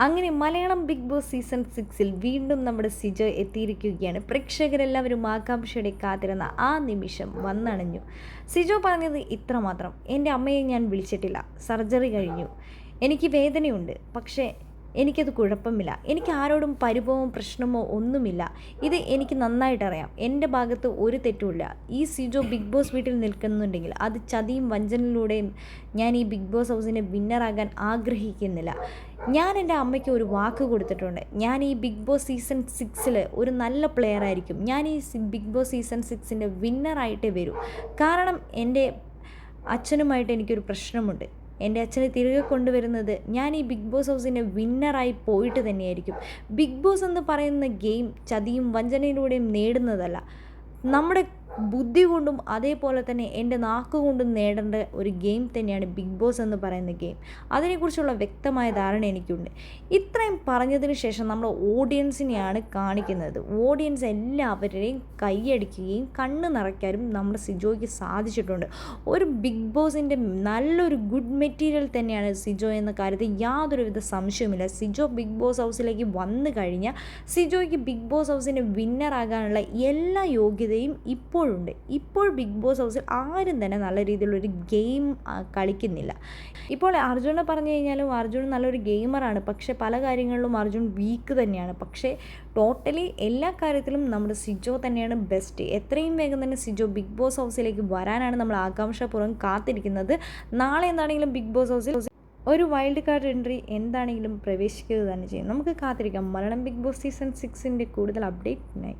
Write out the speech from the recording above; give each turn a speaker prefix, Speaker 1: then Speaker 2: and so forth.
Speaker 1: അങ്ങനെ Malayalam big boss season സിക്സിൽ വീണ്ടും നമ്മുടെ സിജോ എത്തിയിരിക്കുകയാണ്. പ്രേക്ഷകരെല്ലാവരും ആകാംക്ഷയുടെ കാത്തിരുന്ന ആ നിമിഷം വന്നണഞ്ഞു. സിജോ പറഞ്ഞത് ഇത്രമാത്രം. എന്റെ അമ്മയെ ഞാൻ വിളിച്ചിട്ടില്ല. സർജറി കഴിഞ്ഞു. എനിക്ക് വേദനയുണ്ട്. പക്ഷേ എനിക്കത് കുഴപ്പമില്ല. എനിക്ക് ആരോടും പരിഭവമോ പ്രശ്നമോ ഒന്നുമില്ല. ഇത് എനിക്ക് നന്നായിട്ടറിയാം. എന്റെ ഭാഗത്ത് ഒരു തെറ്റുമില്ല. ഈ സിജോ ബിഗ് ബോസ് വീട്ടിൽ നിൽക്കുന്നുണ്ടെങ്കിൽ അത് ചതിയും വഞ്ചനയിലൂടെയും ഞാൻ ഈ ബിഗ് ബോസ് ഹൗസിനെ വിന്നറാകാൻ ആഗ്രഹിക്കുന്നില്ല. ഞാൻ എന്റെ അമ്മയ്ക്ക് ഒരു വാക്ക് കൊടുത്തിട്ടുണ്ട്. ഞാൻ ഈ ബിഗ് ബോസ് സീസൺ സിക്സിൽ ഒരു നല്ല പ്ലെയർ ആയിരിക്കും. ഞാൻ ഈ ബിഗ് ബോസ് സീസൺ സിക്സിന്റെ വിന്നറായിട്ടേ വരൂ. കാരണം എന്റെ അച്ഛനുമായിട്ട് എനിക്കൊരു പ്രശ്നമുണ്ട്. എന്റെ അച്ഛനെ തിരികെ കൊണ്ടുവരുന്നത് ഞാൻ ഈ ബിഗ് ബോസ് ഹൗസിന്റെ വിന്നറായി പോയിട്ട് തന്നെയായിരിക്കും. ബിഗ് ബോസ് എന്ന് പറയുന്ന ഗെയിം ചതിയും വഞ്ചനയിലൂടെയും നേടുന്നതല്ല. നമ്മുടെ ബുദ്ധി കൊണ്ടും അതേപോലെ തന്നെ എന്റെ നാക്ക് കൊണ്ടും നേടേണ്ട ഒരു ഗെയിം തന്നെയാണ് ബിഗ് ബോസ് എന്ന് പറയുന്ന ഗെയിം. അതിനെക്കുറിച്ചുള്ള വ്യക്തമായ ധാരണ എനിക്കുണ്ട്. ഇത്രയും പറഞ്ഞതിന് ശേഷം നമ്മൾ ഓഡിയൻസിനെയാണ് കാണിക്കുന്നത്. ഓഡിയൻസ് എല്ലാവരെയും കൈയടിക്കുകയും കണ്ണ് നിറയ്ക്കാനും നമ്മുടെ സിജോയ്ക്ക് സാധിച്ചിട്ടുണ്ട്. ഒരു ബിഗ് ബോസിന്റെ നല്ലൊരു ഗുഡ് മെറ്റീരിയൽ തന്നെയാണ് സിജോ എന്ന കാര്യത്തിൽ യാതൊരുവിധ സംശയവുമില്ല. സിജോ ബിഗ് ബോസ് ഹൗസിലേക്ക് വന്നു കഴിഞ്ഞാൽ സിജോയ്ക്ക് ബിഗ് ബോസ് ഹൗസിന്റെ വിന്നറാകാനുള്ള എല്ലാ യോഗ്യതയും ഇപ്പോഴുണ്ട്. ഇപ്പോൾ ബിഗ് ബോസ് ഹൗസിൽ ആരും തന്നെ നല്ല രീതിയിലുള്ളൊരു ഗെയിം കളിക്കുന്നില്ല. ഇപ്പോൾ അർജുനെ പറഞ്ഞു കഴിഞ്ഞാലും അർജുൻ നല്ലൊരു ഗെയിമറാണ് പക്ഷേ പല കാര്യങ്ങളിലും അർജുൻ വീക്ക് തന്നെയാണ്. പക്ഷേ ടോട്ടലി എല്ലാ കാര്യത്തിലും നമ്മുടെ സിജോ തന്നെയാണ് ബെസ്റ്റ് എത്രയും വേഗം തന്നെ സിജോ ബിഗ് ബോസ് ഹൗസിലേക്ക് വരാനാണ് നമ്മൾ ആകാംക്ഷാപൂർവം കാത്തിരിക്കുന്നത്. നാളെ എന്താണെങ്കിലും ബിഗ് ബോസ് ഹൗസിൽ ഒരു വൈൽഡ് കാർഡ് എൻട്രി എന്താണെങ്കിലും പ്രവേശിക്കുക തന്നെ ചെയ്യും. നമുക്ക് കാത്തിരിക്കാം. മലയാളം ബിഗ് ബോസ് സീസൺ സിക്സിന്റെ കൂടുതൽ അപ്ഡേറ്റിനായി